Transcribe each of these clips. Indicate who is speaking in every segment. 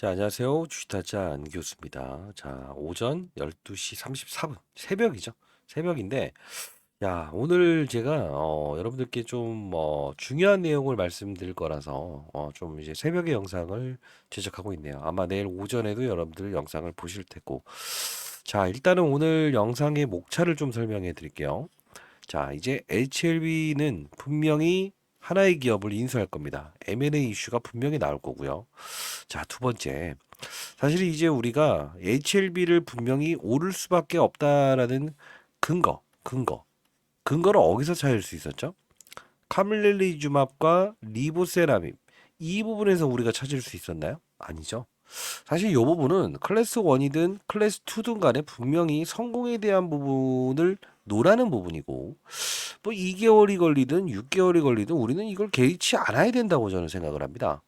Speaker 1: 자, 안녕하세요. 주식타자 안 교수입니다. 자, 오전 12시 34분, 새벽이죠. 새벽인데, 야, 오늘 제가, 어, 여러분들께 좀, 뭐, 중요한 내용을 말씀드릴 거라서, 어, 좀 이제 새벽에 영상을 제작하고 있네요. 아마 내일 오전에도 여러분들 영상을 보실 테고. 자, 일단은 오늘 영상의 목차를 좀 설명해 드릴게요. 자, 이제 HLB는 분명히 하나의 기업을 인수할 겁니다. M&A 이슈가 분명히 나올 거고요. 자, 두 번째. 사실 이제 우리가 HLB를 분명히 오를 수밖에 없다라는 근거, 근거. 근거를 어디서 찾을 수 있었죠? 카밀렐리주맙과 리보세라밉. 이 부분에서 우리가 찾을 수 있었나요? 아니죠. 사실 이 부분은 클래스 1이든 클래스 2든 간에 분명히 성공에 대한 부분을 노라는 부분이고 뭐 2개월이 걸리든 6개월이 걸리든 우리는 이걸 개의치 않아야 된다고 저는 생각을 합니다.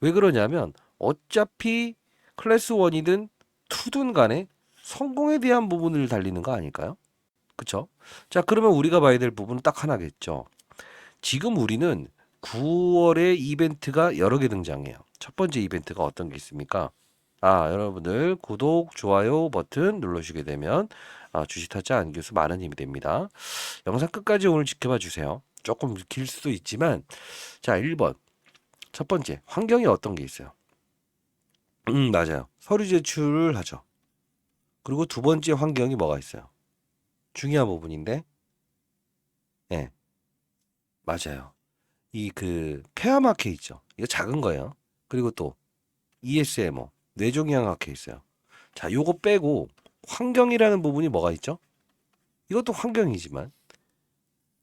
Speaker 1: 왜 그러냐면 어차피 클래스 1이든 2든 간에 성공에 대한 부분을 달리는 거 아닐까요? 그쵸? 자, 그러면 우리가 봐야 될 부분은 딱 하나겠죠. 지금 우리는 9월에 이벤트가 여러 개 등장해요. 첫 번째 이벤트가 어떤 게 있습니까? 아, 여러분들 구독, 좋아요 버튼 눌러주게 되면 아, 주식 타짜 안 교수 많은 힘이 됩니다. 영상 끝까지 오늘 지켜봐 주세요. 조금 길 수도 있지만 자, 1번. 첫 번째, 환경이 어떤 게 있어요? 음, 맞아요. 서류 제출을 하죠. 그리고 두 번째 환경이 뭐가 있어요? 중요한 부분인데, 예, 맞아요. 이 그 폐암학회 있죠. 이거 작은 거예요. 그리고 또 ESMO, 뇌종양학회 있어요. 자, 요거 빼고 환경이라는 부분이 뭐가 있죠? 이것도 환경이지만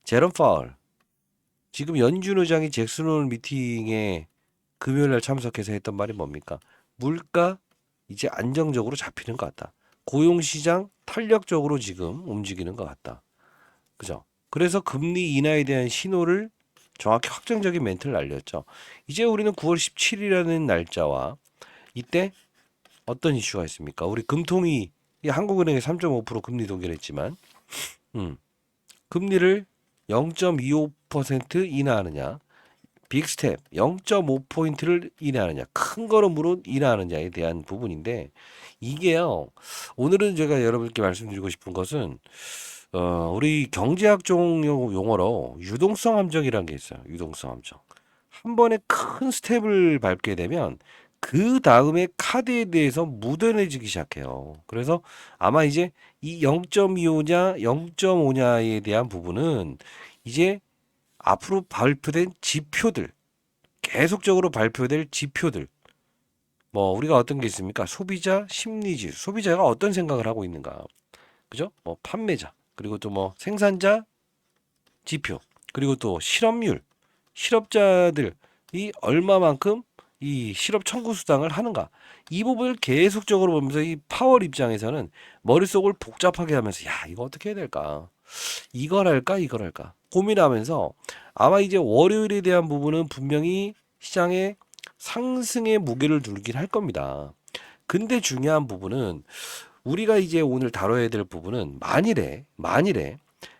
Speaker 1: 제롬 파월 지금 연준 의장이 잭슨홀 미팅에 금요일 날 참석해서 했던 말이 뭡니까? 물가 이제 안정적으로 잡히는 것 같다. 고용 시장 탄력적으로 지금 움직이는 것 같다. 그죠? 그래서 금리 인하에 대한 신호를 정확히 확정적인 멘트를 날렸죠. 이제 우리는 9월 17일이라는 날짜와 이때 어떤 이슈가 있습니까? 우리 금통위 이 한국은행이 3.5% 금리 동결했지만 음, 금리를 0.25% 인하하느냐, 빅스텝 0.5포인트를 인하하느냐, 큰 걸음으로 인하하느냐에 대한 부분인데 이게요. 오늘은 제가 여러분께 말씀드리고 싶은 것은 어, 우리 경제학 종 용어로 유동성 함정이라는 게 있어요. 유동성 함정. 한 번에 큰 스텝을 밟게 되면 그 다음에 카드에 대해서 무던해지기 시작해요. 그래서 아마 이제 이 0.25냐, 0.5냐에 대한 부분은 이제 앞으로 발표된 지표들, 계속적으로 발표될 지표들, 뭐 우리가 어떤 게 있습니까? 소비자 심리지수, 소비자가 어떤 생각을 하고 있는가, 그죠? 뭐 판매자, 그리고 또 뭐 생산자 지표, 그리고 또 실업률, 실업자들이 얼마만큼 이 실업 청구 수당을 하는가. 이 부분을 계속적으로 보면서 이 파월 입장에서는 머릿속을 복잡하게 하면서 야 이거 어떻게 해야 될까? 이걸 할까? 이걸 할까? 고민하면서 아마 이제 월요일에 대한 부분은 분명히 시장에 상승의 무게를 두긴 할 겁니다. 근데 중요한 부분은 우리가 이제 오늘 다뤄야 될 부분은 만일에 만일에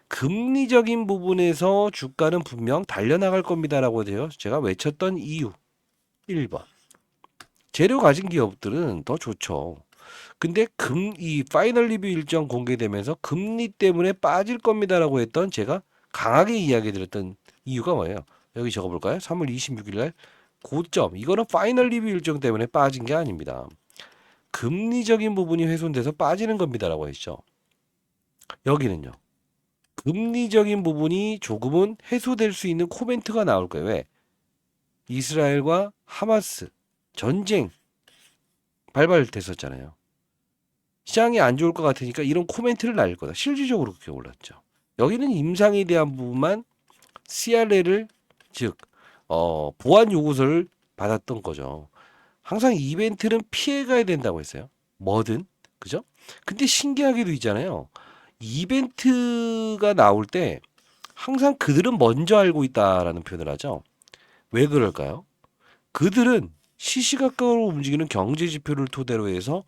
Speaker 1: 금리적인 부분에서 주가는 분명 달려나갈 겁니다라고 돼요. 제가 외쳤던 이유 1번. 재료 가진 기업들은 더 좋죠. 근데 금, 이 파이널 리뷰 일정 공개되면서 금리 때문에 빠질 겁니다라고 했던 제가 강하게 이야기 드렸던 이유가 뭐예요? 여기 적어볼까요? 3월 26일 날 고점. 이거는 파이널 리뷰 일정 때문에 빠진 게 아닙니다. 금리적인 부분이 훼손돼서 빠지는 겁니다라고 했죠. 여기는요. 금리적인 부분이 조금은 해소될 수 있는 코멘트가 나올 거예요. 왜? 이스라엘과 하마스 전쟁 발발됐었잖아요. 시장이 안 좋을 것 같으니까 이런 코멘트를 날릴 거다. 실질적으로 그렇게 올랐죠. 여기는 임상에 대한 부분만 CRL을 즉 어, 보안 요구서를 받았던 거죠. 항상 이벤트는 피해가야 된다고 했어요. 뭐든 그죠? 근데 신기하게도 있잖아요. 이벤트가 나올 때 항상 그들은 먼저 알고 있다라는 표현을 하죠. 왜 그럴까요? 그들은 시시각각으로 움직이는 경제 지표를 토대로 해서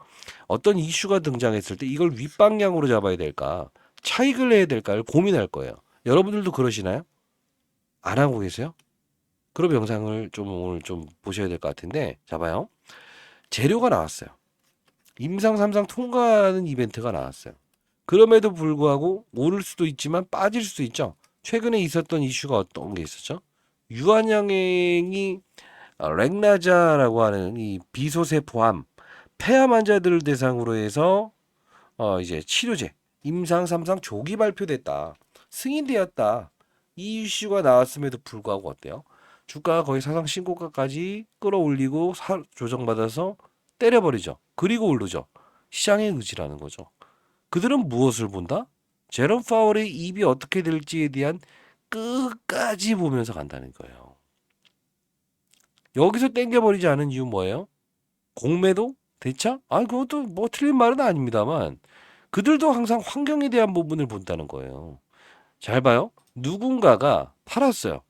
Speaker 1: 어떤 이슈가 등장했을 때 이걸 윗방향으로 잡아야 될까, 차익을 내야 될까를 고민할 거예요. 여러분들도 그러시나요? 안 하고 계세요? 그럼 영상을 좀 오늘 좀 보셔야 될 것 같은데, 잡아요. 재료가 나왔어요. 임상 3상 통과하는 이벤트가 나왔어요. 그럼에도 불구하고 오를 수도 있지만 빠질 수도 있죠. 최근에 있었던 이슈가 어떤 게 있었죠? 유한양행이 어, 렉나자라고 하는 이 비소세 포함 폐암 환자들을 대상으로 해서 어 이제 치료제 임상 3상 조기 발표됐다. 승인되었다. 이 이슈가 나왔음에도 불구하고 어때요? 주가가 거의 사상 신고가까지 끌어올리고 사- 조정받아서 때려버리죠. 그리고 오르죠. 시장의 의지라는 거죠. 그들은 무엇을 본다? 제롬 파월의 입이 어떻게 될지에 대한 끝까지 보면서 간다는 거예요. 여기서 땡겨버리지 않은 이유 뭐예요? 공매도? 대차? 아, 그것도 뭐 틀린 말은 아닙니다만 그들도 항상 환경에 대한 부분을 본다는 거예요. 잘 봐요. 누군가가 팔았어요.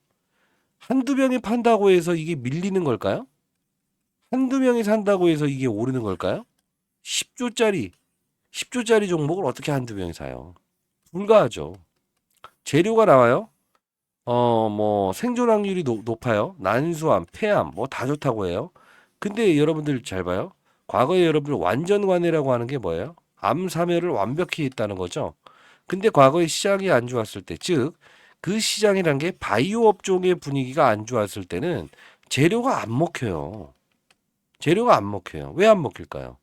Speaker 1: 한두 명이 판다고 해서 이게 밀리는 걸까요? 한두 명이 산다고 해서 이게 오르는 걸까요? 10조짜리, 10조짜리 종목을 어떻게 한두 명이 사요? 불가하죠. 재료가 나와요. 어, 뭐 생존 확률이 노- 높아요. 난수암, 폐암 뭐 다 좋다고 해요. 근데 여러분들 잘 봐요. 과거에 여러분들 완전 관해라고 하는 게 뭐예요? 암 사멸을 완벽히 했다는 거죠. 근데 과거에 시장이 안 좋았을 때, 즉 그 시장이란 게 바이오 업종의 분위기가 안 좋았을 때는 재료가 안 먹혀요. 재료가 안 먹혀요. 왜 안 먹힐까요?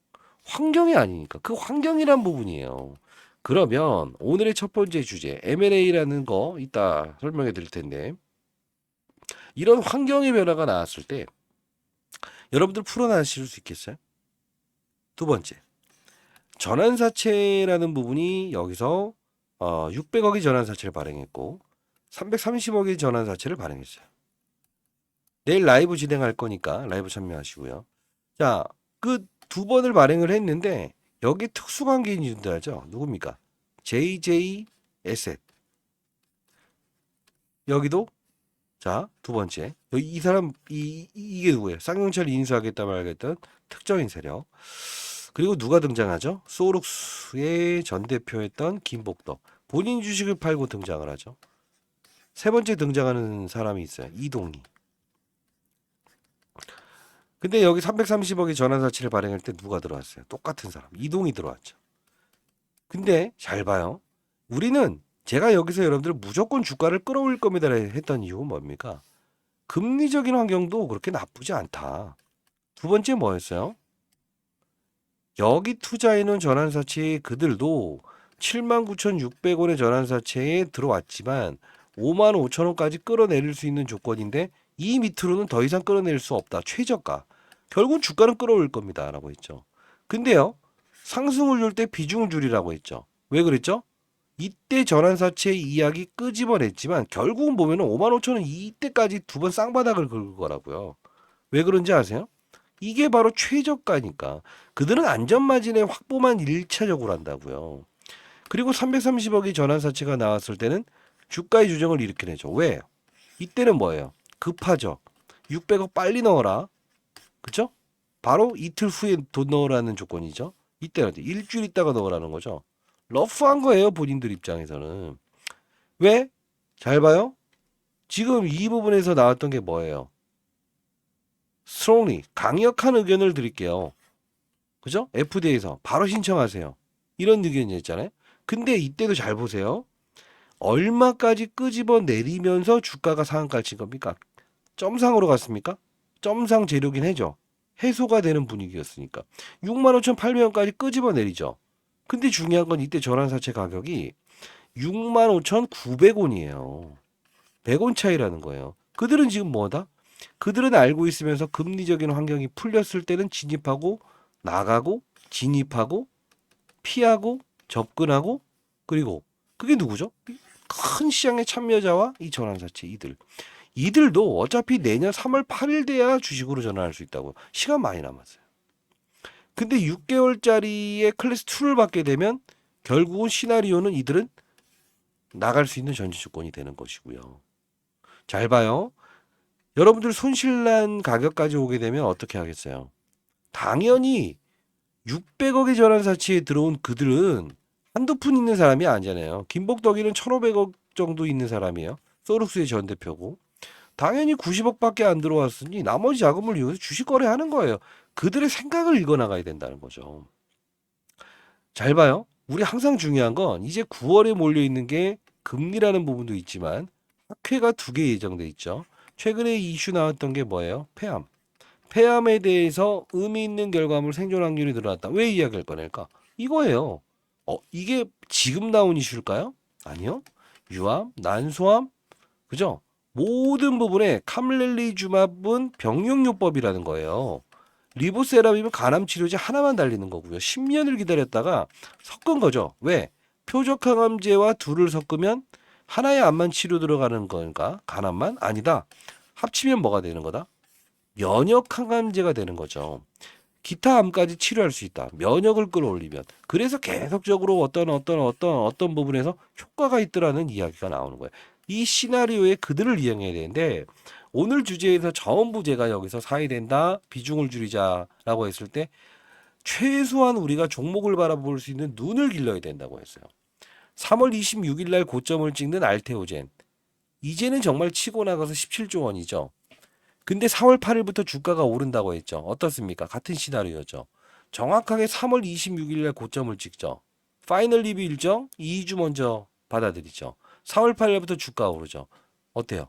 Speaker 1: 환경이 아니니까. 그 환경이란 부분이에요. 그러면 오늘의 첫 번째 주제 M&A라는 거 이따 설명해 드릴 텐데 이런 환경의 변화가 나왔을 때 여러분들 풀어나실 수 있겠어요? 두 번째 전환사채라는 부분이 여기서 어, 600억의 전환사채를 발행했고 330억의 전환사채를 발행했어요. 내일 라이브 진행할 거니까 라이브 참여하시고요. 자, 그 두 번을 발행을 했는데 여기 특수관계인이 존재하죠. 누굽니까? JJ 에셋. 여기도 자, 두 번째. 이 사람 이 이- 이게 누구예요? 쌍용차를 인수하겠다 말겠던 특정인 세력. 그리고 누가 등장하죠? 소록스의 전 대표였던 김복덕. 본인 주식을 팔고 등장을 하죠. 세 번째 등장하는 사람이 있어요. 이동희. 근데 여기 330억의 전환사치를 발행할 때 누가 들어왔어요? 똑같은 사람. 이동이 들어왔죠. 근데 잘 봐요. 우리는 제가 여기서 여러분들 무조건 주가를 끌어올릴 겁니다 했던 이유는 뭡니까? 금리적인 환경도 그렇게 나쁘지 않다. 두 번째 뭐였어요? 여기 투자해놓은 전환사채 그들도 79,600원의 전환사채에 들어왔지만 5만 5천 원까지 끌어내릴 수 있는 조건인데 이 밑으로는 더 이상 끌어낼 수 없다. 최저가. 결국 주가는 끌어올릴 겁니다. 라고 했죠. 근데요. 상승을 줄 때 비중을 줄이라고 했죠. 왜 그랬죠? 이때 전환사채 이야기 끄집어냈지만 결국은 보면 은 5만 5천 원 이때까지 두 번 쌍바닥을 긁을 거라고요. 왜 그런지 아세요? 이게 바로 최저가니까. 그들은 안전마진의 확보만 일차적으로 한다고요. 그리고 330억의 전환사채가 나왔을 때는 주가의 조정을 일으켜내죠. 왜? 이때는 뭐예요? 급하죠. 600억 빨리 넣어라. 그쵸? 바로 이틀 후에 돈 넣으라는 조건이죠. 이때는? 일주일 있다가 넣으라는 거죠. 러프한 거예요, 본인들 입장에서는. 왜? 잘 봐요. 지금 이 부분에서 나왔던 게 뭐예요? strongly 강력한 의견을 드릴게요. 그죠? FDA에서 바로 신청하세요. 이런 의견이었잖아요. 근데 이때도 잘 보세요. 얼마까지 끄집어 내리면서 주가가 상한가를 친 겁니까? 점상으로 갔습니까? 점상 재료긴 해죠. 해소가 되는 분위기였으니까. 65,800원까지 끄집어 내리죠. 근데 중요한 건 이때 전환사채 가격이 65,900원이에요. 100원 차이라는 거예요. 그들은 지금 뭐다? 그들은 알고 있으면서 금리적인 환경이 풀렸을 때는 진입하고 나가고 진입하고 피하고 접근하고 그리고 그게 누구죠? 큰 시장의 참여자와 이 전환사채 이들. 이들도 어차피 내년 3월 8일 돼야 주식으로 전환할 수 있다고. 시간 많이 남았어요. 근데 6개월짜리의 클래스 2를 받게 되면 결국은 시나리오는 이들은 나갈 수 있는 전지 조건이 되는 것이고요. 잘 봐요. 여러분들 손실난 가격까지 오게 되면 어떻게 하겠어요? 당연히 600억의 전환사치에 들어온 그들은 한두 푼 있는 사람이 아니잖아요. 김복덕이는 1,500억 정도 있는 사람이에요. 소룩스의 전 대표고. 당연히 90억밖에 안 들어왔으니 나머지 자금을 이용해서 주식 거래하는 거예요. 그들의 생각을 읽어나가야 된다는 거죠. 잘 봐요. 우리 항상 중요한 건 이제 9월에 몰려 있는 게 금리라는 부분도 있지만 학회가 두 개 예정돼 있죠. 최근에 이슈 나왔던 게 뭐예요? 폐암. 폐암에 대해서 의미 있는 결과물 생존 확률이 늘어났다. 왜 이야기를 꺼낼까? 이거예요. 어, 이게 지금 나온 이슈일까요? 아니요. 유암, 난소암, 그죠? 모든 부분에 카밀렐리주맙은 병용요법이라는 거예요. 리보세라빔은 간암 치료제 하나만 달리는 거고요. 10년을 기다렸다가 섞은 거죠. 왜? 표적 항암제와 둘을 섞으면 하나의 암만 치료 들어가는 건가? 간암만? 아니다. 합치면 뭐가 되는 거다? 면역 항암제가 되는 거죠. 기타 암까지 치료할 수 있다. 면역을 끌어올리면. 그래서 계속적으로 어떤 어떤 어떤 어떤 부분에서 효과가 있더라는 이야기가 나오는 거예요. 이 시나리오에 그들을 이용해야 되는데 오늘 주제에서 전부 제가 여기서 사야 된다. 비중을 줄이자라고 했을 때 최소한 우리가 종목을 바라볼 수 있는 눈을 길러야 된다고 했어요. 3월 26일 날 고점을 찍는 알테오젠. 이제는 정말 치고 나가서 17조 원이죠. 근데 4월 8일부터 주가가 오른다고 했죠. 어떻습니까? 같은 시나리오죠. 정확하게 3월 26일 날 고점을 찍죠. 파이널 리뷰 일정 2주 먼저 받아들이죠. 4월 8일부터 주가 오르죠. 어때요?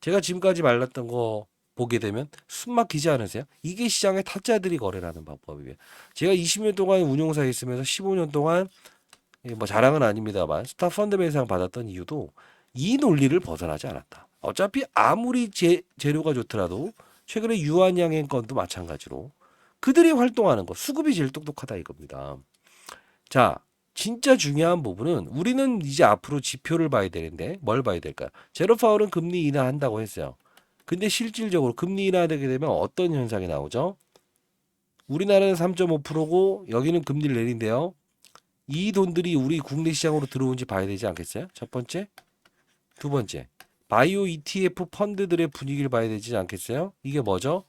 Speaker 1: 제가 지금까지 말랐던 거 보게 되면 숨 막히지 않으세요? 이게 시장의 타짜들이 거래라는 방법이에요. 제가 20년 동안 운용사에 있으면서 15년 동안 예, 뭐 자랑은 아닙니다만 스타 펀드 매상 받았던 이유도 이 논리를 벗어나지 않았다. 어차피 아무리 재, 재료가 좋더라도 최근에 유한양행 건도 마찬가지로 그들이 활동하는 거 수급이 제일 똑똑하다 이겁니다. 자, 진짜 중요한 부분은 우리는 이제 앞으로 지표를 봐야 되는데 뭘 봐야 될까요? 제로 파월은 금리 인하한다고 했어요. 근데 실질적으로 금리 인하되게 되면 어떤 현상이 나오죠? 우리나라는 3.5%고 여기는 금리를 내린대요. 이 돈들이 우리 국내 시장으로 들어온지 봐야 되지 않겠어요? 첫 번째. 두 번째. 바이오 ETF 펀드들의 분위기를 봐야 되지 않겠어요? 이게 뭐죠?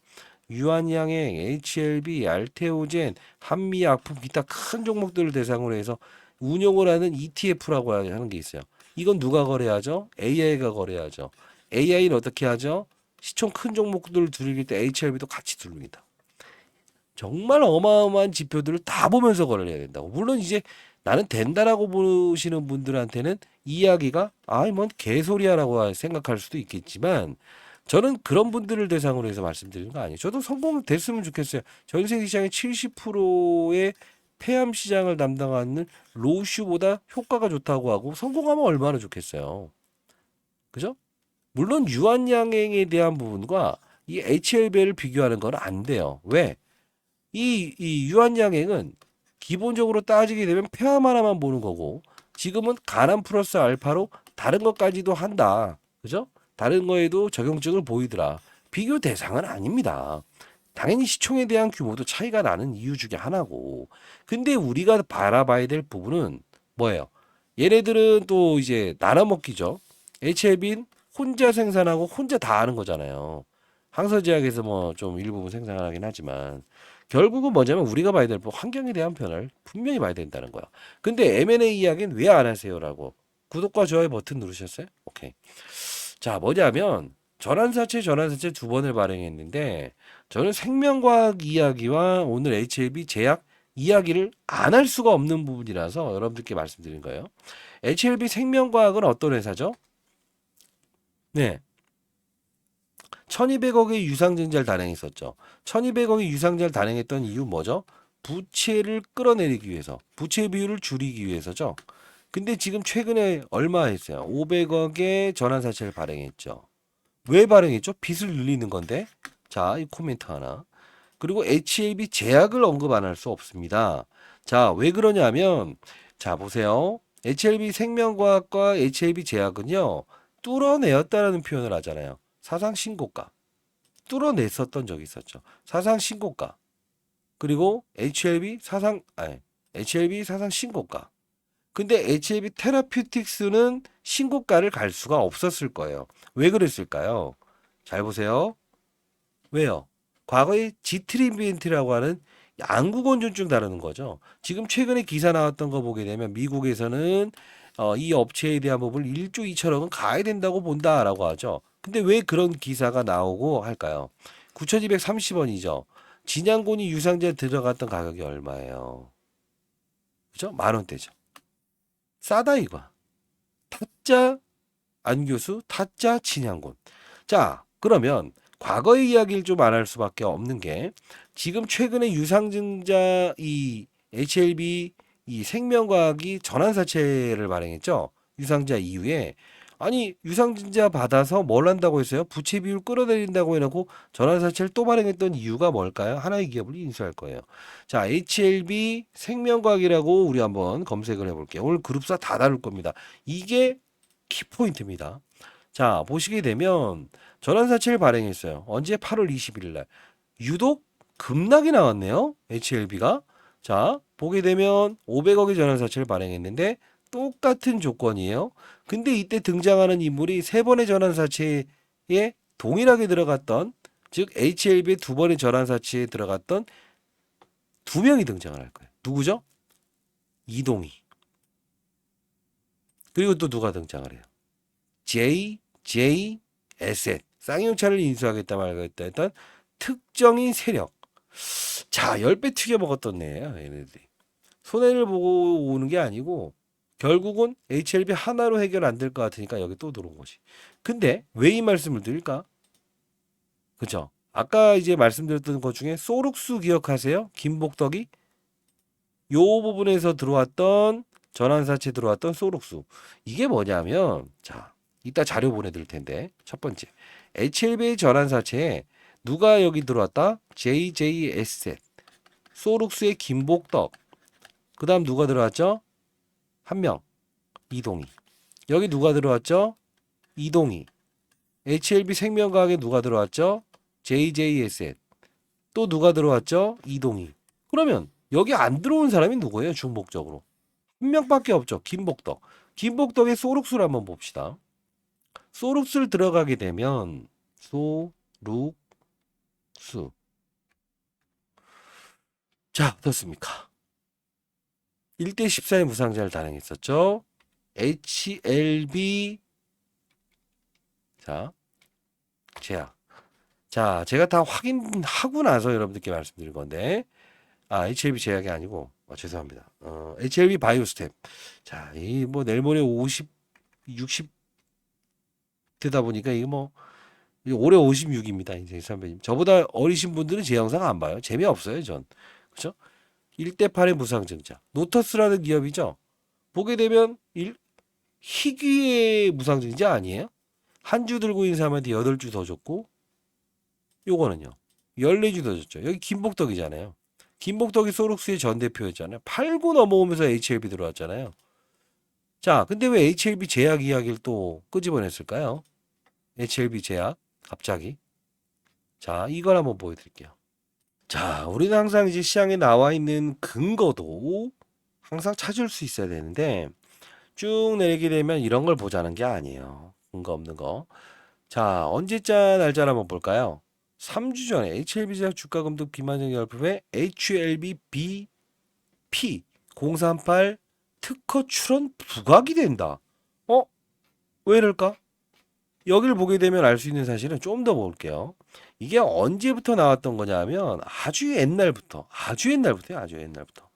Speaker 1: 유한양행, HLB, 알테오젠, 한미약품 기타 큰 종목들을 대상으로 해서 운용을 하는 ETF라고 하는 게 있어요. 이건 누가 거래하죠? AI가 거래하죠. AI는 어떻게 하죠? 시총 큰 종목들을 두르길 때 HLB도 같이 두릅니다. 정말 어마어마한 지표들을 다 보면서 거래를 해야 된다고. 물론 이제 나는 된다라고 보시는 분들한테는 이야기가 아이 뭔 개소리야라고 생각할 수도 있겠지만 저는 그런 분들을 대상으로 해서 말씀드리는 거 아니에요. 저도 성공됐으면 좋겠어요. 전 세계 시장의 70%의 폐암 시장을 담당하는 로슈보다 효과가 좋다고 하고 성공하면 얼마나 좋겠어요. 그죠? 물론 유한양행에 대한 부분과 이 HLB를 비교하는 건 안 돼요. 왜? 이, 이 유한양행은 기본적으로 따지게 되면 폐암 하나만 보는 거고 지금은 간암 플러스 알파로 다른 것까지도 한다. 그죠? 다른 거에도 적용증을 보이더라. 비교 대상은 아닙니다. 당연히 시총에 대한 규모도 차이가 나는 이유 중에 하나고. 근데 우리가 바라봐야 될 부분은 뭐예요? 얘네들은 또 이제 나눠 먹기죠. HLB는 혼자 생산하고 혼자 다 하는 거잖아요. 항서제약에서 뭐 좀 일부분 생산하긴 하지만 결국은 뭐냐면 우리가 봐야 될 부분 환경에 대한 변화를 분명히 봐야 된다는 거야. 근데 M&A 이야기는 왜 안 하세요라고 구독과 좋아요 버튼 누르셨어요? 오케이. 자 뭐냐면 전환사채 전환사채 두 번을 발행했는데 저는 생명과학 이야기와 오늘 HLB 제약 이야기를 안 할 수가 없는 부분이라서 여러분들께 말씀드린 거예요. HLB 생명과학은 어떤 회사죠? 네. 1200억의 유상증자를 단행했었죠. 1200억의 유상증자를 단행했던 이유 뭐죠? 부채를 끌어내리기 위해서, 부채 비율을 줄이기 위해서죠. 근데 지금 최근에 얼마 했어요? 500억의 전환사채를 발행했죠. 왜 발행했죠? 빚을 늘리는 건데. 자, 이 코멘트 하나. 그리고 HLB 제약을 언급 안 할 수 없습니다. 자, 왜 그러냐면, 자, 보세요. HLB 생명과학과 HLB 제약은요, 뚫어내었다라는 표현을 하잖아요. 사상 신고가. 뚫어냈었던 적이 있었죠. 사상 신고가. 그리고 HLB 사상, 아니, HLB 사상 신고가. 근데 HLB 테라퓨틱스는 신고가를 갈 수가 없었을 거예요. 왜 그랬을까요? 잘 보세요. 왜요? 과거에 지트리비엔트라고 하는 양구건조증 다루는 거죠. 지금 최근에 기사 나왔던 거 보게 되면 미국에서는 어, 이 업체에 대한 부분을 1조 2천억은 가야 된다고 본다라고 하죠. 근데 왜 그런 기사가 나오고 할까요? 9,230원이죠. 진양곤이 유상자에 들어갔던 가격이 얼마예요? 그죠? 만 원대죠. 싸다 이거야. 타짜 안 교수, 타짜 진양곤. 자, 그러면 과거의 이야기를 좀 안 할 수밖에 없는 게 지금 최근에 유상증자 이 HLB 이 생명과학이 전환사채를 발행했죠. 유상자 이후에 아니 유상증자 받아서 뭘 한다고 했어요? 부채 비율 끌어내린다고 해놓고 전환사채를 또 발행했던 이유가 뭘까요? 하나의 기업을 인수할 거예요. 자 HLB 생명과학이라고 우리 한번 검색을 해볼게요. 오늘 그룹사 다 다룰 겁니다. 이게 키포인트입니다. 자 보시게 되면 전환사채를 발행했어요. 언제? 8월 21일 날. 유독 급락이 나왔네요. HLB가. 자, 보게 되면 500억의 전환사채를 발행했는데 똑같은 조건이에요. 근데 이때 등장하는 인물이 세 번의 전환사채에 동일하게 들어갔던 즉 HLB의 두 번의 전환사채에 들어갔던 두 명이 등장을 할 거예요. 누구죠? 이동희. 그리고 또 누가 등장을 해요? JJ 에셋. 쌍용차를 인수하겠다 말겠다 했던 특정인 세력. 자, 10배 튀겨 먹었던 애예요, 얘네들이. 손해를 보고 오는 게 아니고 결국은 HLB 하나로 해결 안 될 것 같으니까 여기 또 들어온 거지. 근데 왜 이 말씀을 드릴까? 그죠? 아까 이제 말씀드렸던 것 중에 소룩수 기억하세요? 김복덕이 요 부분에서 들어왔던 전환사채 들어왔던 소룩수. 이게 뭐냐면 자, 이따 자료 보내드릴 텐데 첫 번째 HLB의 전환사채에 누가 여기 들어왔다? JJS 소룩스의 김복덕 그 다음 누가 들어왔죠? 한 명 이동희 여기 누가 들어왔죠? 이동희 HLB 생명과학에 누가 들어왔죠? JJS 또 누가 들어왔죠? 이동희 그러면 여기 안 들어온 사람이 누구예요? 중복적으로 한 명밖에 없죠. 김복덕 김복덕의 소룩수를 한번 봅시다. 소룩수를 들어가게 되면 소룩수 자 어떻습니까? 1대 14의 무상자를 단행했었죠. HLB 자 제약 자 제가 다 확인하고 나서 여러분들께 말씀드릴 건데 아 HLB 제약이 아니고 아, 죄송합니다. 어, HLB 바이오스텝 자이 뭐 내일 모레 50 60 되다 보니까 이게 뭐 올해 56입니다. 이제 선배님. 저보다 어리신 분들은 제 영상 안 봐요. 재미없어요, 전. 그죠? 1대 8의 무상증자. 노터스라는 기업이죠. 보게 되면 일, 희귀의 무상증자 아니에요? 한 주 들고 사람한테 8주 더 줬고 요거는요. 14주 더 줬죠. 여기 김복덕이잖아요. 김복덕이 소록스의 전 대표였잖아요. 팔고 넘어오면서 HLB 들어왔잖아요. 자, 근데 왜 HLB 제약 이야기를 또 끄집어냈을까요? HLB 제약 갑자기. 자, 이걸 한번 보여드릴게요. 자, 우리는 항상 이제 시장에 나와 있는 근거도 항상 찾을 수 있어야 되는데 쭉 내리게 되면 이런 걸 보자는 게 아니에요. 근거 없는 거. 자, 언제자 날짜를 한번 볼까요? 3주 전에 HLB 제약 주가 금등 비만정 열품에 HLB BP 038 특허 출원 부각이 된다. 어? 왜 이럴까? 여기를 보게 되면 알 수 있는 사실은 좀 더 볼게요. 이게 언제부터 나왔던 거냐면 아주 옛날부터, 아주 옛날부터요, 아주 옛날부터.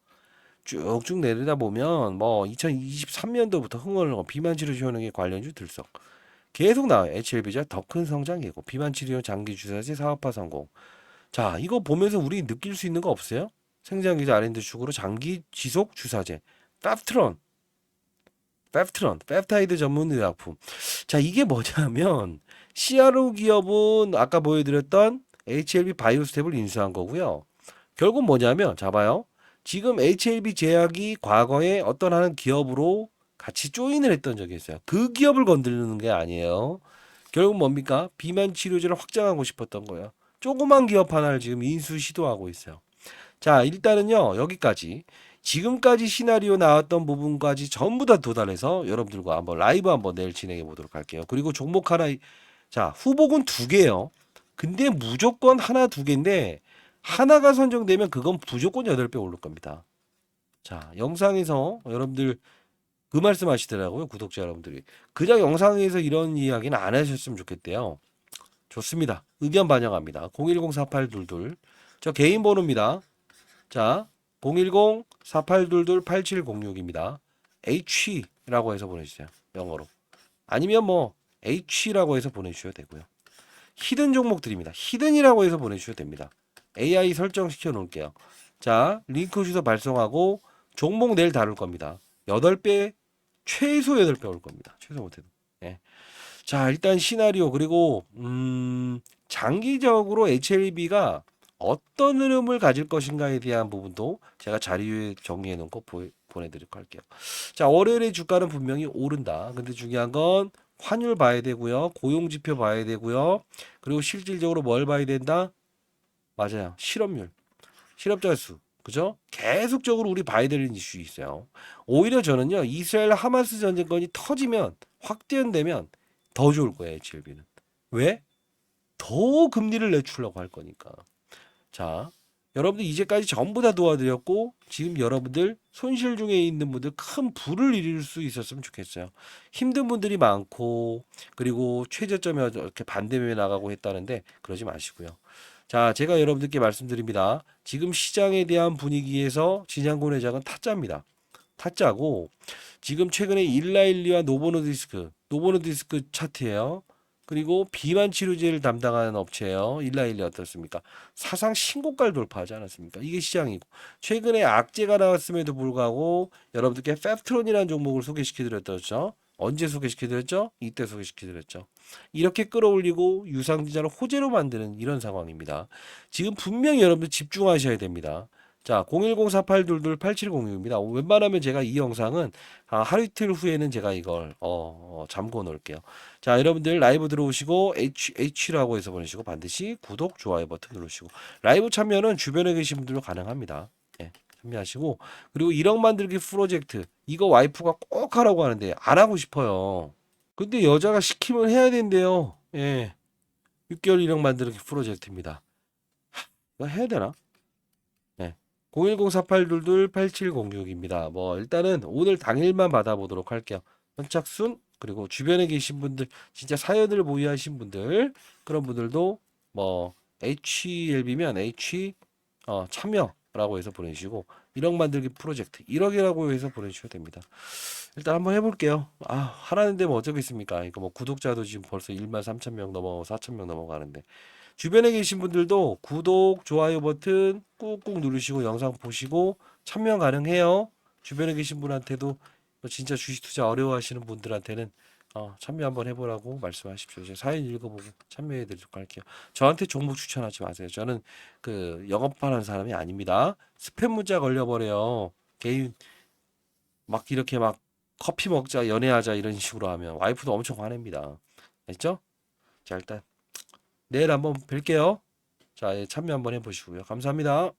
Speaker 1: 쭉쭉 내리다 보면 뭐 2023년도부터 흥얼흥얼 비만 치료 지원에 관련주 들썩 계속 나와요. HLB자 더 큰 성장 예고, 비만 치료 장기 주사제 사업화 성공. 자, 이거 보면서 우리 느낄 수 있는 거 없어요? 생장기자 R&D 축으로 장기 지속 주사제, 펩트론, 펩트론, 펩타이드 전문 의약품. 자, 이게 뭐냐면 CRO 기업은 아까 보여드렸던 HLB 바이오스텝을 인수한 거고요. 결국 뭐냐면 잡아요. 지금 HLB 제약이 과거에 어떤 하는 기업으로 같이 조인을 했던 적이 있어요. 그 기업을 건드리는 게 아니에요. 결국 뭡니까? 비만 치료제를 확장하고 싶었던 거예요. 조그만 기업 하나를 지금 인수 시도하고 있어요. 자, 일단은요, 여기까지. 지금까지 시나리오 나왔던 부분까지 전부 다 도달해서 여러분들과 한번 라이브 한번 내일 진행해 보도록 할게요. 그리고 종목 하나, 자, 후보군 두 개요. 근데 무조건 하나 두 개인데, 하나가 선정되면 그건 무조건 여덟 배 오를 겁니다. 자, 영상에서 여러분들 그 말씀 하시더라고요. 구독자 여러분들이. 그냥 영상에서 이런 이야기는 안 하셨으면 좋겠대요. 좋습니다. 의견 반영합니다. 010-4822. 저 개인 번호입니다. 자, 010-4822-8706입니다. H라고 해서 보내주세요. 영어로. 아니면 뭐 H라고 해서 보내주셔도 되고요. 히든 종목들입니다. 히든이라고 해서 보내주셔도 됩니다. AI 설정시켜 놓을게요. 자, 링크 주소 발송하고 종목 내일 다룰 겁니다. 8배, 최소 8배 올 겁니다. 최소 못해도. 예. 자, 일단 시나리오 그리고 음, 장기적으로 HLB가 어떤 흐름을 가질 것인가에 대한 부분도 제가 자료에 정리해 놓은 거 보, 보내드리도록 할게요. 자, 월요일에 주가는 분명히 오른다. 근데 중요한 건 환율 봐야 되고요. 고용 지표 봐야 되고요. 그리고 실질적으로 뭘 봐야 된다? 맞아요. 실업률. 실업자 수. 그죠? 계속적으로 우리 봐야 되는 이슈 있어요. 오히려 저는요. 이스라엘 하마스 전쟁권이 터지면 확대되면 더 좋을 거예요. HLB는. 왜? 더 금리를 내추려고 할 거니까. 자, 여러분들 이제까지 전부 다 도와드렸고 지금 여러분들 손실 중에 있는 분들 큰 부를 이룰 수 있었으면 좋겠어요. 힘든 분들이 많고 그리고 최저점에 이렇게 반대면에 나가고 했다는데 그러지 마시고요. 자, 제가 여러분들께 말씀드립니다. 지금 시장에 대한 분위기에서 진양군 회장은 타짜입니다. 타짜고 지금 최근에 일라일리와 노보노디스크, 노보노디스크 차트예요. 그리고 비만 치료제를 담당하는 업체예요. 일라일리 어떻습니까? 사상 신고가를 돌파하지 않았습니까? 이게 시장이고 최근에 악재가 나왔음에도 불구하고 여러분들께 펩트론이라는 종목을 소개시켜드렸죠. 언제 소개시켜드렸죠? 이때 소개시켜드렸죠. 이렇게 끌어올리고 유상증자를 호재로 만드는 이런 상황입니다. 지금 분명히 여러분들 집중하셔야 됩니다. 자, 010-4822-8706입니다. 웬만하면 제가 이 영상은 아, 하루 이틀 후에는 제가 이걸 어, 어, 잠궈 놓을게요. 자, 여러분들 라이브 들어오시고 H, H라고 해서 보내시고 반드시 구독, 좋아요 버튼 누르시고 라이브 참여는 주변에 계신 분들도 가능합니다. 예, 참여하시고 그리고 1억 만들기 프로젝트 이거 와이프가 꼭 하라고 하는데 안 하고 싶어요. 근데 여자가 시키면 해야 된대요. 예. 6개월 1억 만들기 프로젝트입니다. 하, 이거 해야 되나? 010-4822-8706입니다. 뭐 일단은 오늘 당일만 받아보도록 할게요. 선착순 그리고 주변에 계신 분들 진짜 사연을 보유하신 분들 그런 분들도 뭐 HLB면 H 어, 참여라고 해서 보내주시고 1억 만들기 프로젝트 1억이라고 해서 보내주셔도 됩니다. 일단 한번 해볼게요. 아 하라는데 뭐 어쩌겠습니까? 이거 뭐 구독자도 지금 벌써 1만 3천 명 넘어 4천 명 넘어가는데 주변에 계신 분들도 구독, 좋아요 버튼 꾹꾹 누르시고 영상 보시고 참여 가능해요. 주변에 계신 분한테도 뭐 진짜 주식 투자 어려워하시는 분들한테는 어, 참여 한번 해보라고 말씀하십시오. 제가 사연 읽어보고 참여해드리도록 할게요. 저한테 종목 추천하지 마세요. 저는 그 영업하는 사람이 아닙니다. 스팸 문자 걸려버려요. 개인 막 이렇게 막 커피 먹자, 연애하자 이런 식으로 하면 와이프도 엄청 화냅니다. 알죠? 자 일단 내일 한번 뵐게요. 자, 예, 참여 한번 해보시고요. 감사합니다.